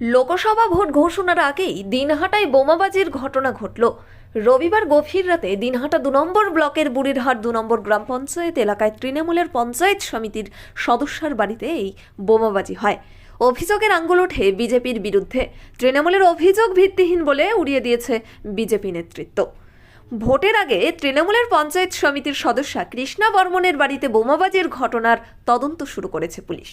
Lok Sabha vote ঘোষণার আগেই দিনহাটায় বোমাবাজির ঘটনা ঘটল। রবিবার গভীর রাতে দিনহাটা দু নম্বর ব্লকের বুড়িরহাট দু নম্বর গ্রাম পঞ্চায়েত এলাকায় তৃণমূলের পঞ্চায়েত সমিতির সদস্যার বাড়িতে এই বোমাবাজি হয়। অভিযোগের আঙ্গুল ওঠে বিজেপির বিরুদ্ধে। তৃণমূলের অভিযোগ ভিত্তিহীন বলে উড়িয়ে দিয়েছে বিজেপি নেতৃত্ব। ভোটের আগে তৃণমূলের পঞ্চায়েত সমিতির সদস্যা কৃষ্ণা বর্মনের বাড়িতে বোমাবাজির ঘটনার তদন্ত শুরু করেছে পুলিশ।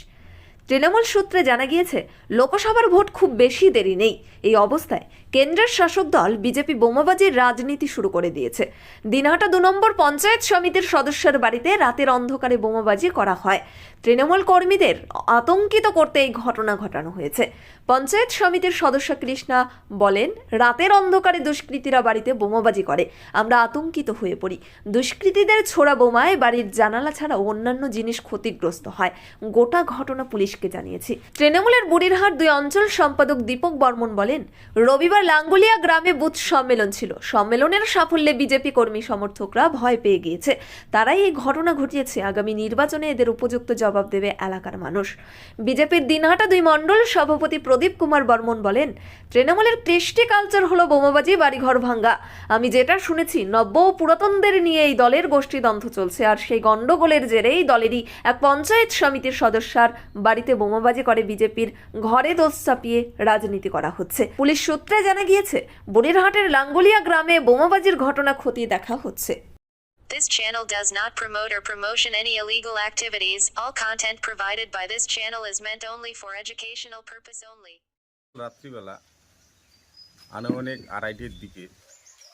তৃণমূল সূত্রে জানা গিয়েছে, লোকসভার ভোট খুব বেশি দেরি নেই। এই অবস্থায় কেন্দ্রের শাসক দল বিজেপি বোমাবাজির রাজনীতি শুরু করে দিয়েছে। দিনহাটা দু নম্বর পঞ্চায়েত সমিতির সদস্যের বাড়িতে রাতের অন্ধকারে বোমাবাজি করা হয়। তৃণমূল কর্মীদের আতঙ্কিত করতে এই ঘটনা ঘটানো হয়েছে। পঞ্চায়েত সমিতির সদস্য কৃষ্ণা বলেন, রাতের অন্ধকারে দুষ্কৃতীরা বাড়িতে বোমাবাজি করে। আমরা আতঙ্কিত হয়ে পড়ি। দুষ্কৃতীদের ছোড়া বোমায় বাড়ির জানালা ছাড়াও অন্যান্য জিনিস ক্ষতিগ্রস্ত হয়। গোটা ঘটনা পুলিশকে জানিয়েছি। তৃণমূলের বুড়িরহাট দুই অঞ্চল সম্পাদক দীপক বর্মন বলেন, রবিবার লাঙ্গুলিয়া গ্রামে বুথ সম্মেলন ছিল। সম্মেলনের সাফল্যে বিজেপি কর্মী সমর্থকরা ভয় পেয়ে গিয়েছে। তারাই এই ঘটনা ঘটিয়েছে। আগামী নির্বাচনে এদের উপযুক্ত জবাব দেবে এলাকার মানুষ। বিজেপির দিনহাটা দুই মণ্ডল সভাপতি প্রদীপ কুমার বর্মন বলেন, তৃণমূলের কৃষ্টি কালচার হলো বোমাবাজি, বাড়িঘর ভাঙ্গা। আমি যেটা শুনেছি, নব্য ও পুরাতনদের নিয়ে এই দলের গোষ্ঠীদ্বন্দ্ব চলছে। আর সেই গণ্ডগোলের জেরেই দলেরই এক পঞ্চায়েত সমিতির সদস্যার বাড়িতে বোমাবাজি করে বিজেপির ঘরে দোষ চাপিয়ে রাজনীতি করা হচ্ছে পুলিশ সূত্রে জানা গিয়েছে বনিরহাটের লাঙ্গুলিয়া গ্রামে বোমাবাজির ঘটনা খতিয়ে দেখা হচ্ছে This channel does not promote or promotion any illegal activities. All content provided by this channel is meant only for educational purpose only. রাত্রিবেলা আনুমানিক আড়াইটের দিকে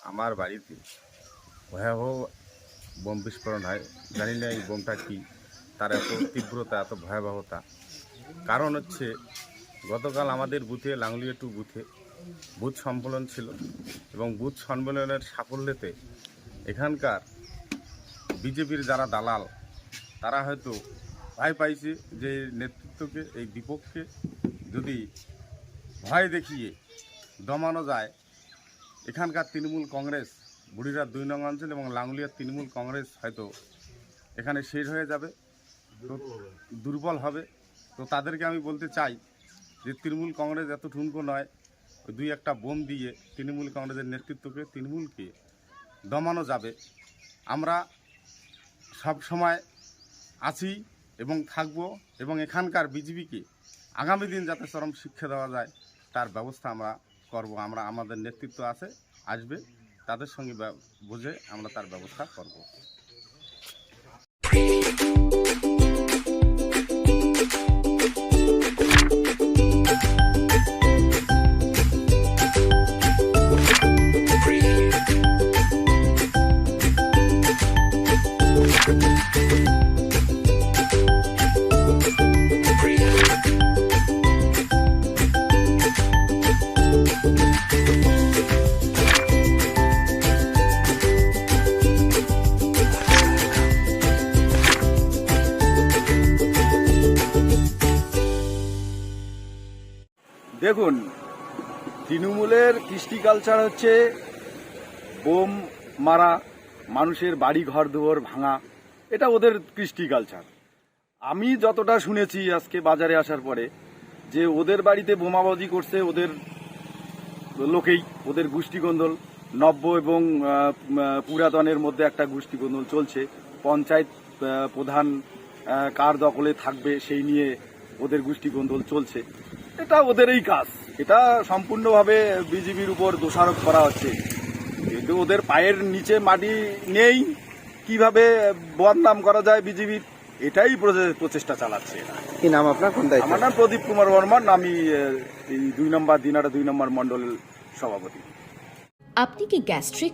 আমার বাড়িতে ভয়াবহ বোম বিস্ফোরণ হয় জানি না এই বোমটা কী তার এত তীব্রতা এত ভয়াবহতা কারণ হচ্ছে, গতকাল আমাদের বুথে, লাঙ্গুলিয়া টু বুথে বুথ সম্মেলন ছিল এবং বুথ সম্মেলনের সাফল্যতে এখানকার বিজেপির যারা দালাল, তারা হয়তো ভয় পাইছে যে নেতৃত্বকে, এই বিপক্ষে যদি ভয় দেখিয়ে দমানো যায়, এখানকার তৃণমূল কংগ্রেস বুড়িরার দুই নং অঞ্চল এবং লাঙ্গুলিয়ার তৃণমূল কংগ্রেস হয়তো এখানে শেষ হয়ে যাবে দুর্বল হবে। তো তাদেরকে আমি বলতে চাই যে তৃণমূল কংগ্রেস এত ঠুনকো নয়, দুই একটা বোম দিয়ে তৃণমূল কংগ্রেসের নেতৃত্বকে, তৃণমূলকে দমানো যাবে। আমরা সব সময় আছি এবং থাকব এবং এখানকার বিজেপিকে আগামী দিন যাতে চরম শিক্ষা দেওয়া যায়, তার ব্যবস্থা আমরা করব। আমরা আমাদের নেতৃত্ব আছে, আসবে, তাদের সঙ্গে বুঝে আমরা তার ব্যবস্থা করব। দেখুন, তৃণমূলের কৃষ্টি কালচার হচ্ছে বোম মারা, মানুষের বাড়ি ঘর দুয়ার ভাঙা, এটা ওদের কৃষ্টি কালচার। আমি যতটা শুনেছি আজকে বাজারে আসার পরে, যে ওদের বাড়িতে বোমাবাজি করছে ওদের লোকেই, ওদের গোষ্ঠীগোন্দল নব্য এবং পুরাতনের মধ্যে একটা গোষ্ঠীগোন্দল চলছে। পঞ্চায়েত প্রধান কার দখলে থাকবে সেই নিয়ে ওদের গোষ্ঠীগোন্দল চলছে। এটা ওদেরই কাজ। এটা সম্পূর্ণভাবে বিজেপির উপর দোষারোপ করা হচ্ছে। কিন্তু ওদের পায়ের নিচে মাটি নেই কীভাবে বদনাম করা যায় বিজেপির এটাই প্রচে- প্রচেষ্টা চালাচ্ছে কি নাম আপনার? কোন দায়িত্ব? আমার নাম প্রদীপ কুমার বর্মন আমি এই দুই নম্বর দিনারা দুই নম্বর মন্ডল সভাপতি। আপনি কি gastric